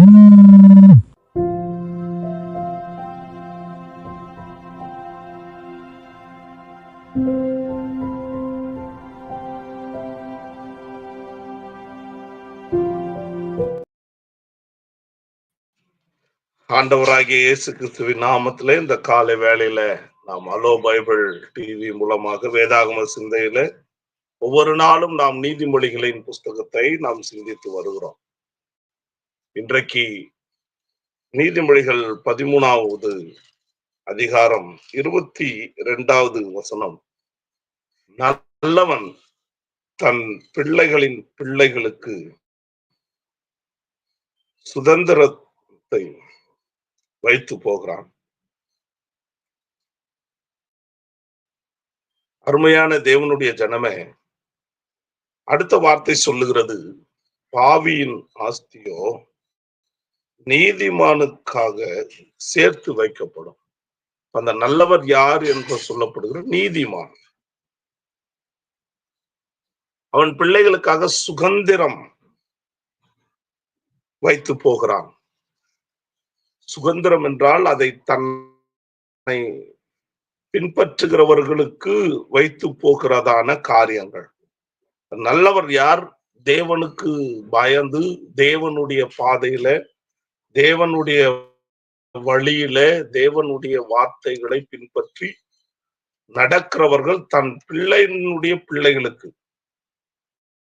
ஆண்டவராகிய இயேசு கிறிஸ்துவின் நாமத்திலே இந்த காலை வேளையில நாம் அலோ பைபிள் டிவி மூலமாக வேதாகம சிந்தையில ஒவ்வொரு நாளும் நாம் நீதிமொழிகளின் புஸ்தகத்தை நாம் சிந்தித்து வருகிறோம். இன்றைக்கு நீதிமொழிகள் பதிமூணாவது அதிகாரம் இருபத்தி இரண்டாவது வசனம். நல்லவன் தன் பிள்ளைகளின் பிள்ளைகளுக்கு சுதந்திரத்தை வைத்து போகிறான். அருமையான தேவனுடைய ஜனமே அடுத்த வார்த்தை சொல்லுகிறது பாவியின் ஆஸ்தியோ நீதிமானுக்காக சேர்த்து வைக்கப்படும். அந்த நல்லவர் யார் என்று சொல்லப்படுகிற நீதிமான். அவன் பிள்ளைகளுக்காக சுதந்திரம் வைத்து போகிறான். சுதந்திரம் என்றால் அதை தன்னை பின்பற்றுகிறவர்களுக்கு வைத்து போகிறதான காரியங்கள். நல்லவர் யார்? தேவனுக்கு பயந்து தேவனுடைய பாதையில தேவனுடைய வழியில தேவனுடைய வார்த்தைகளை பின்பற்றி நடக்கிறவர்கள் தன் பிள்ளையினுடைய பிள்ளைகளுக்கு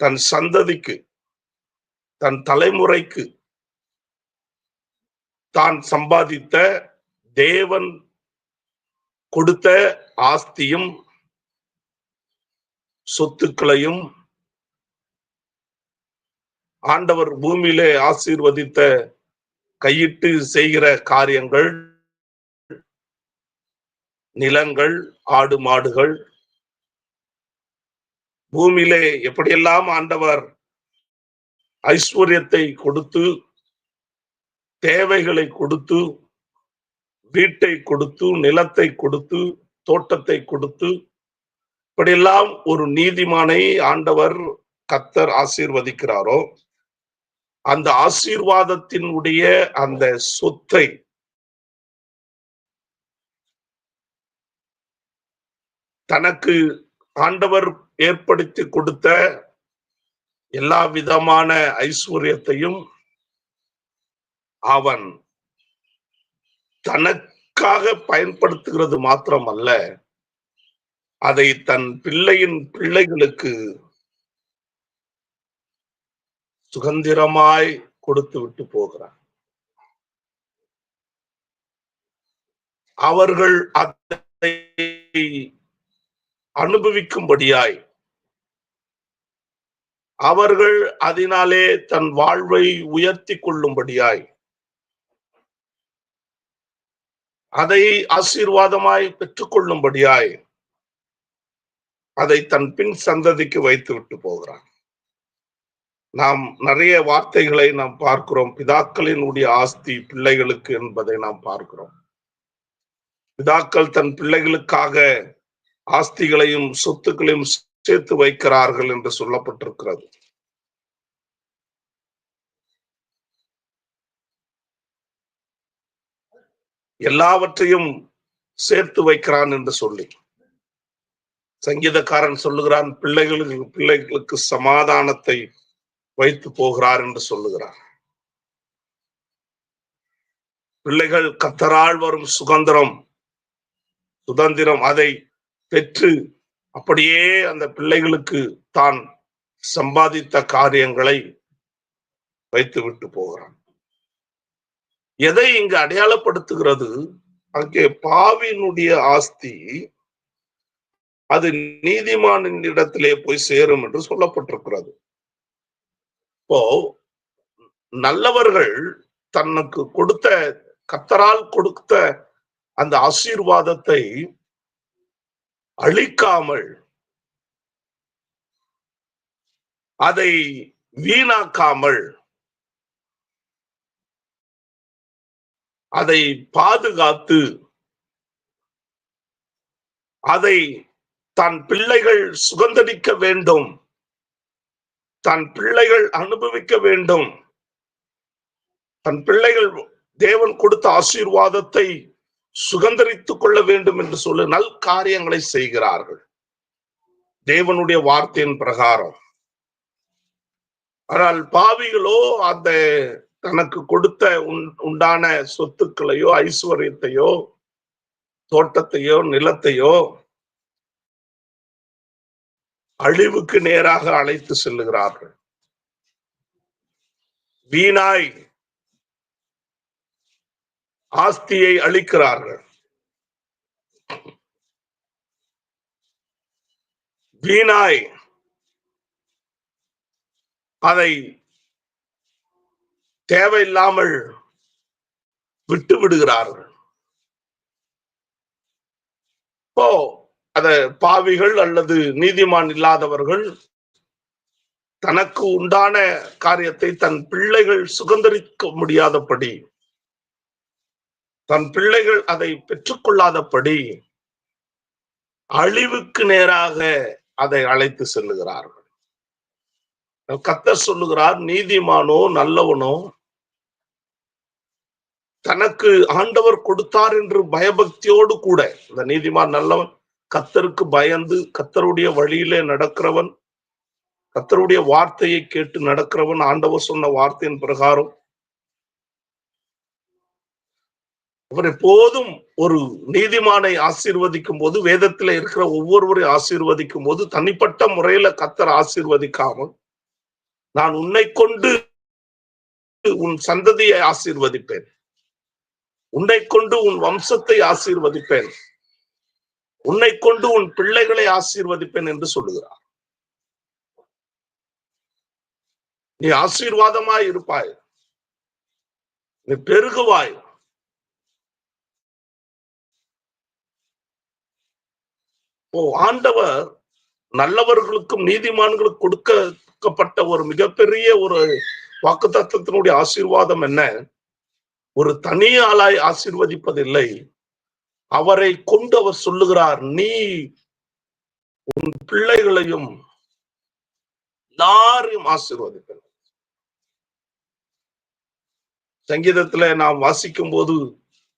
தன் சந்ததிக்கு தன் தலைமுறைக்கு தான் சம்பாதித்த தேவன் கொடுத்த ஆஸ்தியும் சொத்துக்களையும் ஆண்டவர் பூமியிலே ஆசீர்வதித்த கையிட்டு செய்கிற காரியங்கள் நிலங்கள் ஆடு மாடுகள் பூமியிலே எப்படியெல்லாம் ஆண்டவர் ஐஸ்வர்யத்தை கொடுத்து தேவைகளை கொடுத்து வீட்டை கொடுத்து நிலத்தை கொடுத்து தோட்டத்தை கொடுத்து இப்படியெல்லாம் ஒரு நீதிமானை ஆண்டவர் கத்தர் ஆசீர்வதிக்கிறாரோ அந்த ஆசீர்வாதத்தினுடைய அந்த சொத்தை. தனக்கு ஆண்டவர் ஏற்படுத்தி கொடுத்த எல்லா விதமான ஐஸ்வர்யத்தையும் அவன் தனக்காக பயன்படுத்துகிறது மாத்திரமல்ல அதை தன் பிள்ளையின் பிள்ளைகளுக்கு சுதந்திரமாய் கொடுத்து விட்டு போகிறான் அவர்கள் அதை அனுபவிக்கும்படியாய் அவர்கள் அதனாலே தன் வாழ்வை உயர்த்தி கொள்ளும்படியாய் அதை ஆசீர்வாதமாய் பெற்றுக்கொள்ளும்படியாய் அதை தன் பின் சந்ததிக்கு வைத்து விட்டு போகிறான் நாம் நிறைய வார்த்தைகளை நாம் பார்க்கிறோம். பிதாக்களினுடைய ஆஸ்தி பிள்ளைகளுக்கு என்பதை நாம் பார்க்கிறோம். பிதாக்கள் தன் பிள்ளைகளுக்காக ஆஸ்திகளையும் சொத்துக்களையும் சேர்த்து வைக்கிறார்கள் என்று சொல்லப்பட்டிருக்கிறது. எல்லாவற்றையும் சேர்த்து வைக்கிறான் என்று சொல்லி. சங்கீதக்காரன் சொல்லுகிறான் பிள்ளைகளுக்கு பிள்ளைகளுக்கு சமாதானத்தை வைத்து போகிறார் என்று சொல்லுகிறார். பிள்ளைகள் கத்தரால் வரும் சுதந்திரம் சுதந்திரம் அதை பெற்று அப்படியே அந்த பிள்ளைகளுக்கு தான் சம்பாதித்த காரியங்களை வைத்து விட்டு போகிறான். எதை இங்கு அடையாளப்படுத்துகிறது? அங்கே பாவினுடைய ஆஸ்தி அது நீதிமானின் இடத்திலே போய் சேரும் என்று சொல்லப்பட்டிருக்கிறது. இப்போ நல்லவர்கள் தனக்கு கொடுத்த கத்தரால் கொடுத்த அந்த ஆசீர்வாதத்தை அழிக்காமல் அதை வீணாக்காமல் அதை பாதுகாத்து அதை தன் பிள்ளைகள் சுகந்தரிக்க வேண்டும். தன் பிள்ளைகள் அனுபவிக்க வேண்டும். தன் பிள்ளைகள் தேவன் கொடுத்த ஆசீர்வாதத்தை சுகந்தரித்துக் கொள்ள வேண்டும் என்று சொல்லி நல் காரியங்களை செய்கிறார்கள். தேவனுடைய வார்த்தையின் பிரகாரம். ஆனால் பாவிகளோ அந்த தனக்கு கொடுத்த உண்டான சொத்துக்களையோ ஐஸ்வர்யத்தையோ தோட்டத்தையோ நிலத்தையோ அழிவுக்கு நேராக அழைத்து செல்லுகிறார்கள். வீணாய் ஆஸ்தியை அளிக்கிறார்கள் வீணாய் அதை தேவையில்லாமல் விட்டு விடுகிறார்கள் இப்போ அத பாவிகள் அல்லது நீதிமான் இல்லாதவர்கள் தனக்கு உண்டான காரியத்தை தன் பிள்ளைகள் சுதந்திரிக்க முடியாதபடி தன் பிள்ளைகள் அதை பெற்றுக்கொள்ளாதபடி அழிவுக்கு நேராக அதை அழைத்து செல்லுகிறார்கள். கத்தர் சொல்லுகிறார் நீதிமானோ நல்லவனோ தனக்கு ஆண்டவர் கொடுத்தார் என்று பயபக்தியோடு கூட இந்த நீதிமான் நல்லவன் கத்தருக்கு பயந்து கத்தருடைய வழியிலே நடக்கிறவன் கத்தருடைய வார்த்தையை கேட்டு நடக்கிறவன் ஆண்டவர் சொன்ன வார்த்தையின் பிரகாரம். அவர் எப்போதும் ஒரு நீதிமானை ஆசீர்வதிக்கும் போது வேதத்துல இருக்கிற ஒவ்வொருவரை ஆசீர்வதிக்கும் போது தனிப்பட்ட முறையில கத்தர் ஆசீர்வதிக்காமல் நான் உன்னை கொண்டு உன் சந்ததியை ஆசீர்வதிப்பேன். உன்னை கொண்டு உன் வம்சத்தை ஆசீர்வதிப்பேன். உன்னை கொண்டு உன் பிள்ளைகளை ஆசீர்வதிப்பேன் என்று சொல்லுகிறார். நீ ஆசீர்வாதமாய் இருப்பாய். நீ பெருகுவாய். ஓ ஆண்டவர் நல்லவர்களுக்கும் நீதிமான்களுக்கு கொடுக்கப்பட்ட ஒரு மிகப்பெரிய ஒரு வாக்குத்தத்தினுடைய ஆசீர்வாதம் என்ன? ஒரு தனி ஆளாய் ஆசீர்வதிப்பதில்லை. அவரை கொண்டு அவர் சொல்லுகிறார் நீ உன் பிள்ளைகளையும் எல்லாரையும் ஆசீர்வதிப்பேன் சங்கீதத்துல நாம் வாசிக்கும் போது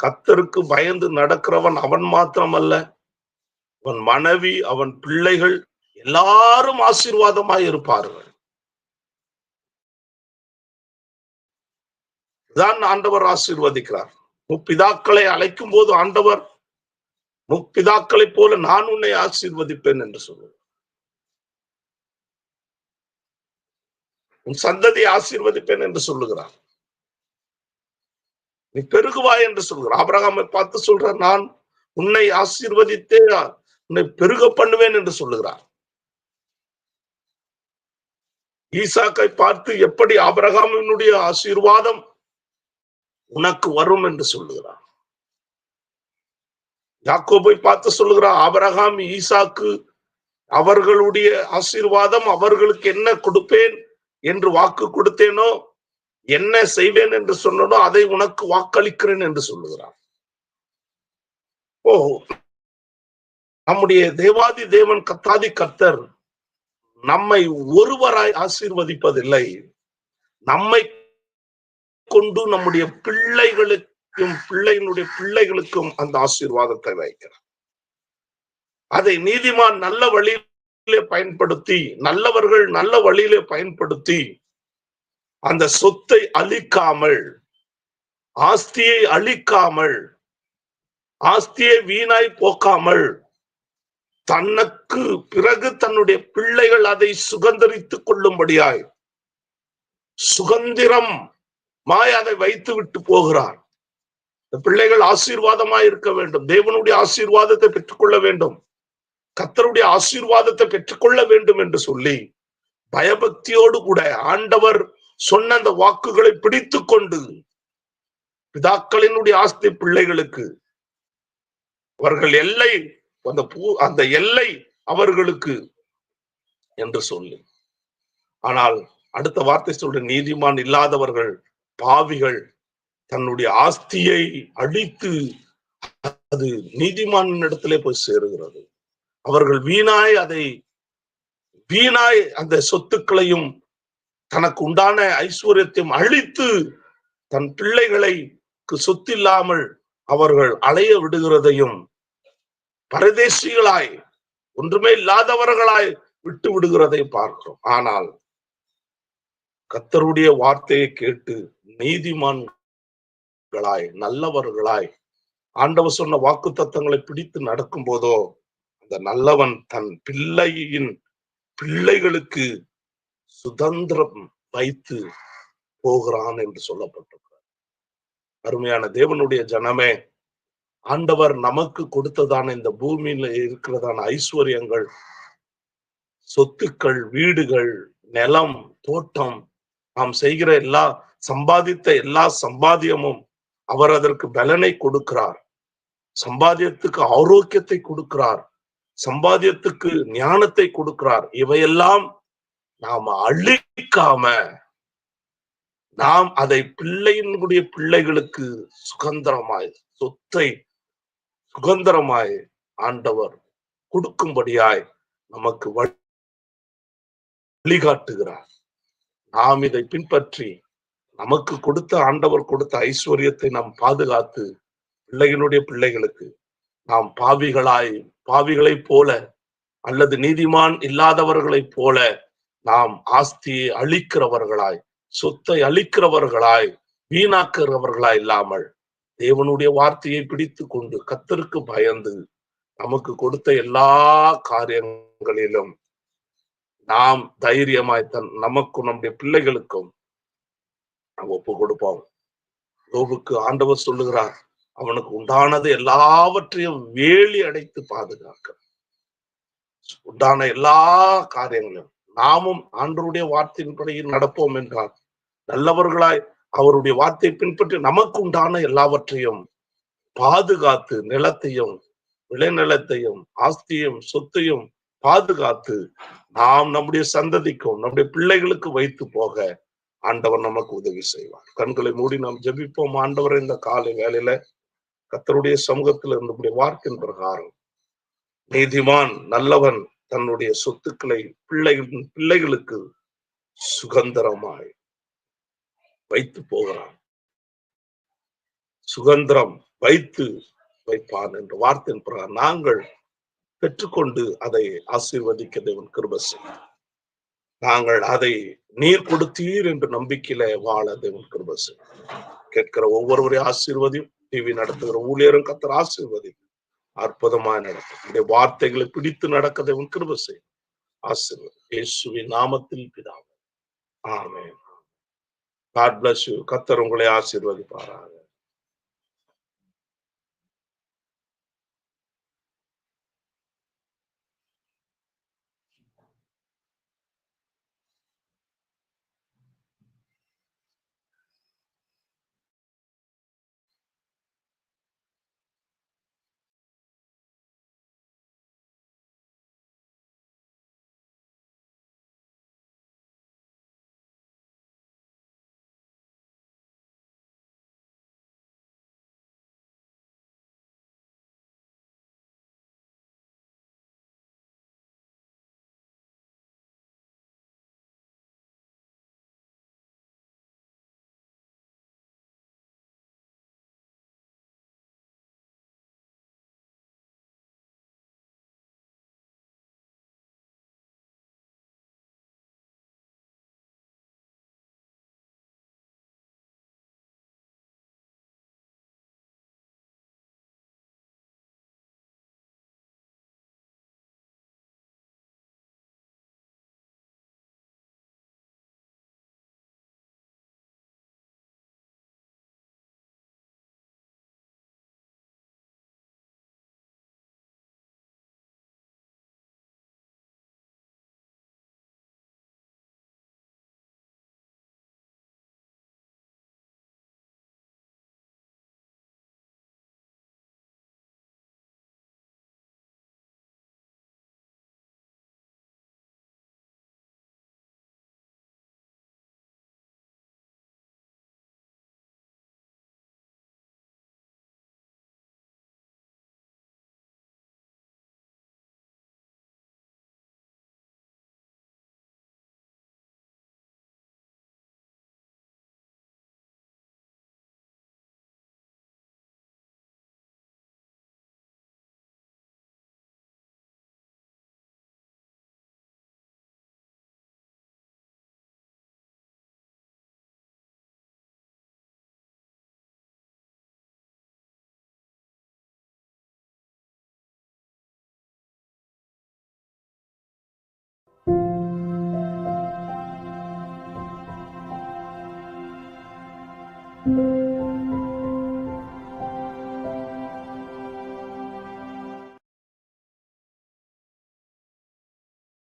கத்தருக்கு பயந்து நடக்கிறவன் அவன் மாத்திரம் அல்ல அவன் மனைவி அவன் பிள்ளைகள் எல்லாரும் ஆசீர்வாதமாய் இருப்பார்கள். தான் ஆண்டவர் ஆசீர்வதிக்கிறார். முப்பிதாக்களை அழைக்கும் போது ஆண்டவர் முப்பிதாக்களைப் போல நான் உன்னை ஆசீர்வதிப்பேன் என்று சொல்லுவார் உன் சந்ததியை ஆசீர்வதிப்பேன் என்று சொல்லுகிறார். நீ பெருகுவாய் என்று சொல்கிறார் ஆபரகாமை பார்த்து சொல்ற நான் உன்னை ஆசீர்வதித்தே உன்னை பெருக பண்ணுவேன் என்று சொல்லுகிறார். ஈசாக்கை பார்த்து எப்படி ஆபரகாமினுடைய ஆசீர்வாதம் உனக்கு வரும் என்று சொல்லுகிறார். யாக்கோபை பார்த்து சொல்லுகிறார் ஆபரகாம் ஈசாக்கு அவர்களுடைய ஆசீர்வாதம் அவர்களுக்கு என்ன கொடுப்பேன் என்று வாக்கு கொடுத்தேனோ என்ன செய்வேன் என்று சொன்னனோ அதை உனக்கு வாக்களிக்கிறேன் என்று சொல்லுகிறார். ஓ நம்முடைய தேவாதி தேவன் கத்தாதி கத்தர் நம்மை ஒருவராய் ஆசீர்வதிப்பதில்லை. நம்மை கொண்டு நம்முடைய பிள்ளைகளுக்கு பிள்ளைகளுக்கும் பிள்ளைகளுடைய பிள்ளைகளுக்கும் அந்த ஆசீர்வாதத்தை வைக்கிறார். அதை நீதிமான் நல்ல வழியிலே பயன்படுத்தி நல்லவர்கள் நல்ல வழியிலே பயன்படுத்தி அந்த சொத்தை அழிக்காமல் ஆஸ்தியை அழிக்காமல் ஆஸ்தியை வீணாய் போக்காமல் தனக்கு பிறகு தன்னுடைய பிள்ளைகள் அதை சுகந்தரித்துக் கொள்ளும்படியாய் சுகந்திரம் மாய் அதை வைத்து விட்டு போகிறார். இந்த பிள்ளைகள் ஆசீர்வாதமா இருக்க வேண்டும். தேவனுடைய ஆசீர்வாதத்தை பெற்றுக்கொள்ள வேண்டும். கத்தருடைய ஆசீர்வாதத்தை பெற்றுக்கொள்ள வேண்டும் என்று சொல்லி பயபக்தியோடு கூட ஆண்டவர் சொன்ன அந்த வாக்குகளை பிடித்து கொண்டு பிதாக்களினுடைய ஆஸ்தி பிள்ளைகளுக்கு அவர்கள் எல்லை அந்த பூ அந்த எல்லை அவர்களுக்கு என்று சொல்லி. ஆனால் அடுத்த வார்த்தை சொல்ற நீதிமான் இல்லாதவர்கள் பாவிகள் தன்னுடைய ஆஸ்தியை அழித்து அது நீதிமான் இடத்திலே போய் சேருகிறது. அவர்கள் வீணாய் அதை வீணாய் அந்த சொத்துக்களையும் தனக்கு உண்டான ஐஸ்வர்யத்தையும் அழித்து தன் பிள்ளைகளை சொத்தில்லாமல் அவர்கள் அலைய விடுகிறதையும் பரதேசிகளாய் ஒன்றுமே இல்லாதவர்களாய் விட்டு விடுகிறதை பார்க்கிறோம். ஆனால் கத்தருடைய வார்த்தையை கேட்டு நீதிமான் நீதிமான்களாய் நல்லவர்களாய். ஆண்டவர் சொன்ன வாக்கு தத்தங்களை பிடித்து நடக்கும் போதோ அந்த நல்லவன் தன் பிள்ளையின் பிள்ளைகளுக்கு சுதந்திரம் வைத்து போகிறான் என்று சொல்லப்பட்டிருக்கிறார் அருமையான தேவனுடைய ஜனமே ஆண்டவர் நமக்கு கொடுத்ததான இந்த பூமியில இருக்கிறதான ஐஸ்வர்யங்கள் சொத்துக்கள் வீடுகள் நிலம் தோட்டம் நாம் செய்கிற எல்லா சம்பாதித்த எல்லா சம்பாதியமும் அவர் அதற்கு பலனை கொடுக்கிறார். சம்பாத்தியத்துக்கு ஆரோக்கியத்தை கொடுக்கிறார். சம்பாத்தியத்துக்கு ஞானத்தை கொடுக்கிறார். இவையெல்லாம் நாம அழிக்காம நாம் அதை பிள்ளையினுடைய பிள்ளைகளுக்கு சுதந்திரமாய் சொத்தை சுதந்திரமாய் ஆண்டவர் கொடுக்கும்படியாய் நமக்கு வழிகாட்டுகிறார். நாம் இதை பின்பற்றி நமக்கு கொடுத்த ஆண்டவர் கொடுத்த ஐஸ்வர்யத்தை நாம் பாதுகாத்து பிள்ளைகளுடைய பிள்ளைகளுக்கு நாம் பாவிகளாய் பாவிகளைப் போல அல்லது நீதிமான் இல்லாதவர்களைப் போல நாம் ஆஸ்தியை அழிக்கிறவர்களாய் சொத்தை அழிக்கிறவர்களாய் வீணாக்கிறவர்களாய் இல்லாமல் தேவனுடைய வார்த்தையை பிடித்து கொண்டு கத்தருக்கு பயந்து நமக்கு கொடுத்த எல்லா காரியங்களிலும் நாம் தைரியமாய் தன் நமக்கும் நம்முடைய பிள்ளைகளுக்கும் ஒப்பு கொடுப்போம். யோபுக்கு ஆண்டவர் சொல்லுகிறார் அவனுக்கு உண்டானது எல்லாவற்றையும் வேலி அடைத்து பாதுகாக்க. உண்டான எல்லா காரியங்களையும் நாமும் ஆண்டருடைய வார்த்தையின்படியில் நடப்போம் என்றால் நல்லவர்களாய் அவருடைய வார்த்தையை பின்பற்றி நமக்கு உண்டான எல்லாவற்றையும் பாதுகாத்து நிலத்தையும் விளைநிலத்தையும் ஆஸ்தியும் சொத்தையும் பாதுகாத்து நாம் நம்முடைய சந்ததிக்கும் நம்முடைய பிள்ளைகளுக்கு வைத்து போக ஆண்டவர் நமக்கு உதவி செய்வார். கண்களை மூடி நாம் ஜெபிப்போம். ஆண்டவர் இந்த காலை வேலையில கத்தருடைய சமூகத்தில் இருந்தபடி வார்க்கின் பிரகாரம் நீதிமான் நல்லவன் தன்னுடைய சொத்துக்களை பிள்ளைகள் பிள்ளைகளுக்கு சுகந்திரமாய் வைத்து போகிறான். சுகந்திரம் வைத்து வைப்பான் என்ற வார்த்தையின் பிரகாரம் நாங்கள் பெற்றுக்கொண்டு அதை ஆசீர்வதிக்க தேவன் கிருப செய்யும் நாங்கள் அதை நீர் கொடுத்தீர் என்று நம்பிக்கையில வாழ தேவன் கிருப கேட்கிற ஒவ்வொருவரையும் ஆசீர்வதியும் டிவி நடத்துகிற ஊழியரும் கத்தர் ஆசீர்வதி அற்புதமாய் நடக்கும். இந்த வார்த்தைகளை பிடித்து நடக்க தேவன் கிருப செய்யும். ஆசீர்வதி. இயேசுவின் நாமத்தில் பிதாவே. ஆமே காட் பிளஸ் யூ கத்தர் உங்களை ஆசீர்வதிப்பாராங்க